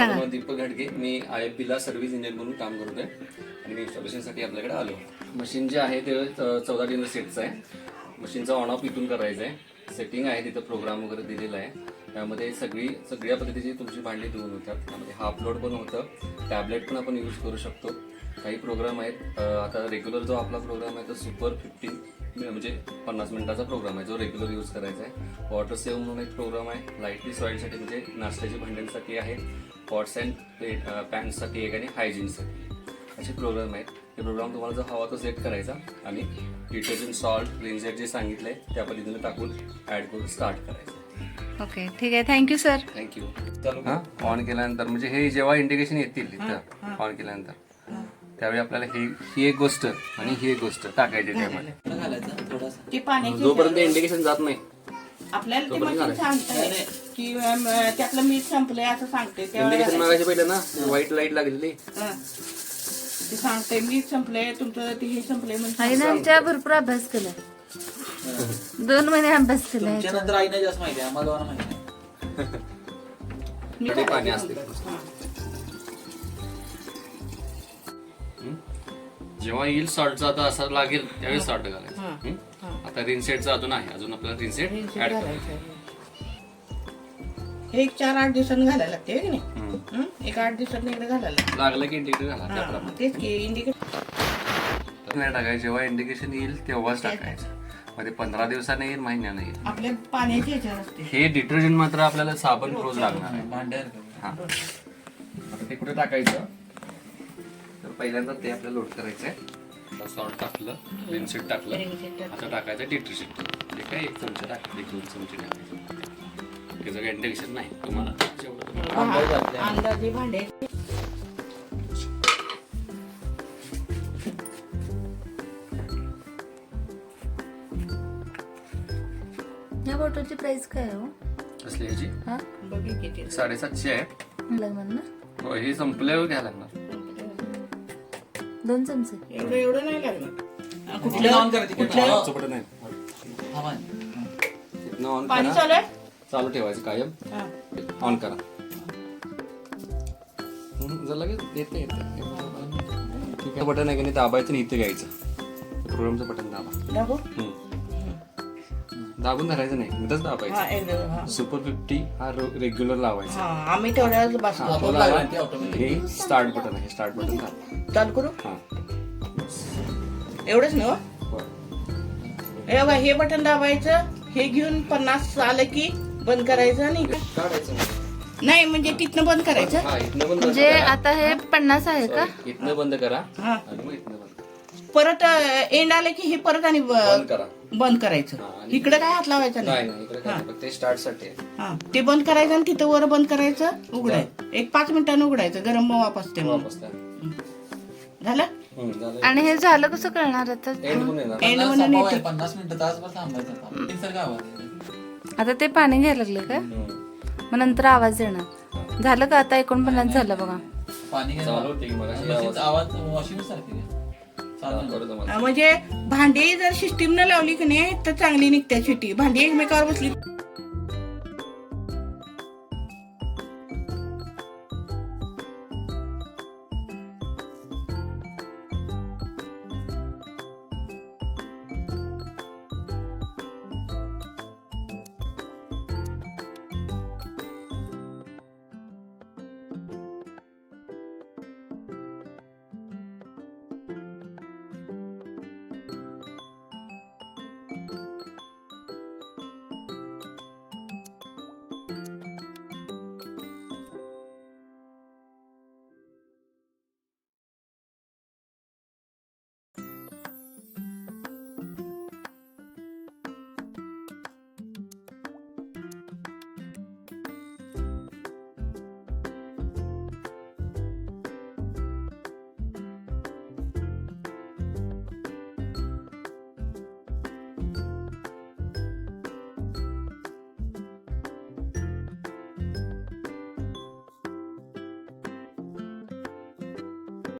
दीपक घाटगे मी I F बीला सर्व्हिस इंजिनियर म्हणून काम करतोय आणि मी इन्स्टॉलेशनसाठी आपल्याकडे आलो. मशीन जे आहे ते चौदा डिनर सेटचं आहे. मशीनचा ऑन ऑफ इथून करायचं आहे. सेटिंग आहे तिथं प्रोग्राम वगैरे दिलेला आहे. त्यामध्ये सगळी सगळ्या पद्धतीची तुमची भांडी धुवून होतात. त्यामध्ये हाफ लोड पण होतं. टॅबलेट पण आपण यूज करू शकतो. काही प्रोग्राम आहेत. आता रेग्युलर जो आपला प्रोग्राम आहे तो सुपर फिफ्टीन म्हणजे पन्नास मिनिटाचा प्रोग्राम आहे जो रेग्युलर यूज करायचा आहे. वॉटर सेव्ह म्हणून एक प्रोग्राम आहे. लाईटली सॉईलसाठी म्हणजे नाश्त्याची भांड्यांसाठी आहे. पॉट्स अँड प्लेट पॅन्टसाठी एक आणि हायजीनसाठी असे प्रोग्राम आहेत. हे प्रोग्राम तुम्हाला जर हवा तो सेट करायचा. आणि डिटर्जंट सॉल्ट रिंजेट जे सांगितलंय त्या पद्धतीने टाकून ॲड करून स्टार्ट करायचं. ओके ठीक आहे. Thank you sir thank you हां ऑन केल्यानंतर म्हणजे हे जेव्हा इंडिकेशन येतील ऑन केल्यानंतर. त्यावेळी आपल्याला ही ही एक गोष्ट आणि ही एक गोष्ट टाकायची त्यामध्ये. घालायचं थोडासा ते पाण्याची जोपर्यंत इंडिकेशन जात नाही आपल्याला ते तोपर्यंत मशीन सांगतंय की अम, त्यातलं मीठ संपलंय असं सांगते. तेव्हा इंडिकेशन मागायचे पहिले ना व्हाईट लाइट लागलेली. हं. ते सांगते मीठ संपलंय तुमचं ते हे संपलंय म्हणजे आईने आमच्या भरपूर अभ्यास केलाय. दोन महिने अभ्यास केलाय. आईने जास्त माहिती आहे आम्हाला दोघांना माहिती नाही मी कडे पाणी असते. जेव्हा येईल सॉल्टचा आता असा लागेल त्यावेळी सॉल्ट घालायचं. हं? आता रिनसेटचा अजून आहे अजून आपल्याला रिनसेट ऍड करायचं. हे एक चार आठ दिवसांनी घालायला लागते है की नाही? हं. हं? एक आठ दिवसांनी एकदा घालायला. लागलं की इंडिकेटर घाला त्याप्रमाणे. हं, तेच की इंडिकेट नाही टाकायचं जेव्हा इंडिकेशन येईल तेव्हाच टाकायचं. मध्ये पंधरा दिवसाने येईल महिन्याने येईल. आपल्या पाण्याची असते. हे डिटर्जंट मात्र आपल्याला साबण रोज लागणार आहे. भांड्यावर हा. ते कुठे टाकायचं? पहिल्यांदा ते आपल्याला लोड करायचं आहे सॉल्ट टाकलं रिनसेट टाकलं. टाकलं. आता टाकायचं डिटर्जंट ते काय एक चमचा टाकायचं एक दोन चमचे टाकायचं. त्याचं काही इंडिकेशन नाही. तुम्हाला अंदाज या बॉटलची प्राइस काय आहे हो? असली ह्याची हा? साडेसातशे आहे. लागणार ना? हो हे संपल्यावर घ्यायला लागणार. दोन चमचे. एवढं एवढं नाही लागणार. हं, कुठलं? ऑन कुठलं. तिथनं पाणी करा. चालू आहे? चालू ठेवायचं कायम. हं. ऑन करा. हम्म, जर लगेच येते येते ठीक आहे. बटन आहे की नाही दाबायचं आणि इथे घ्यायचं. प्रोग्रामचं बटन दाबा. दाबू? हम्म. दाबून धरायचं नाही हा दाबायचं. एकदम हा. सुपर फिफ्टी हा रेग्युलर लावायचा. हा आम्ही तेवढ्याच बस हा, तो लावा. हे स्टार्ट बटन आहे स्टार्ट बटन दाबा चालू करू? हा. एवढंच ना बरं. हे बघा हे बटन दाबायचं हे घेऊन पन्नास आलं की बंद करायचं आणि काढायचं नाही. म्हणजे तिथनं बंद करायचं. हा इथनं बंद म्हणजे करा. आता हे पन्नास आहे का? Sorry, इथनं बंद करा. हा. आणि मग इथनं बंद करा. परत एंड आलं की हे परत आणि ब- बंद करा. बंद करायचं. हा, इकडे काय हात लावायचा नाही? नाही नाही इकडे काय फक्त ते स्टार्टसाठी आहे. हा ते बंद करायचं आणि तिथं वर बंद करायचं उघडायचं एक पाच मिनिटानं उघडायचं गरम वापस ते म्हणून. वापस करा. झालं? हम्म, झालं. आणि हे झालं कसं कळणार आता? एंड पण येणार. एंड पन्नास म्हणून संपवाय, येते. पन्नास मिनिटं तासभर थांबायचं आता. तीनसारखा आवाज आहे. आता ते पाणी घ्यायला लागले का हम्म. मग नंतर आवाज येणार. झालं का आता? एकोणपन्नास झालं बघा. पाणी घ्या. चालू होते की मगाशी मशीनचा आवाज. वॉशिंग सारखी आहे. म्हणजे भांडी जर सिस्टीम न लावली की नाही तर चांगली निघते शिटी भांडी एकमेकावर बसली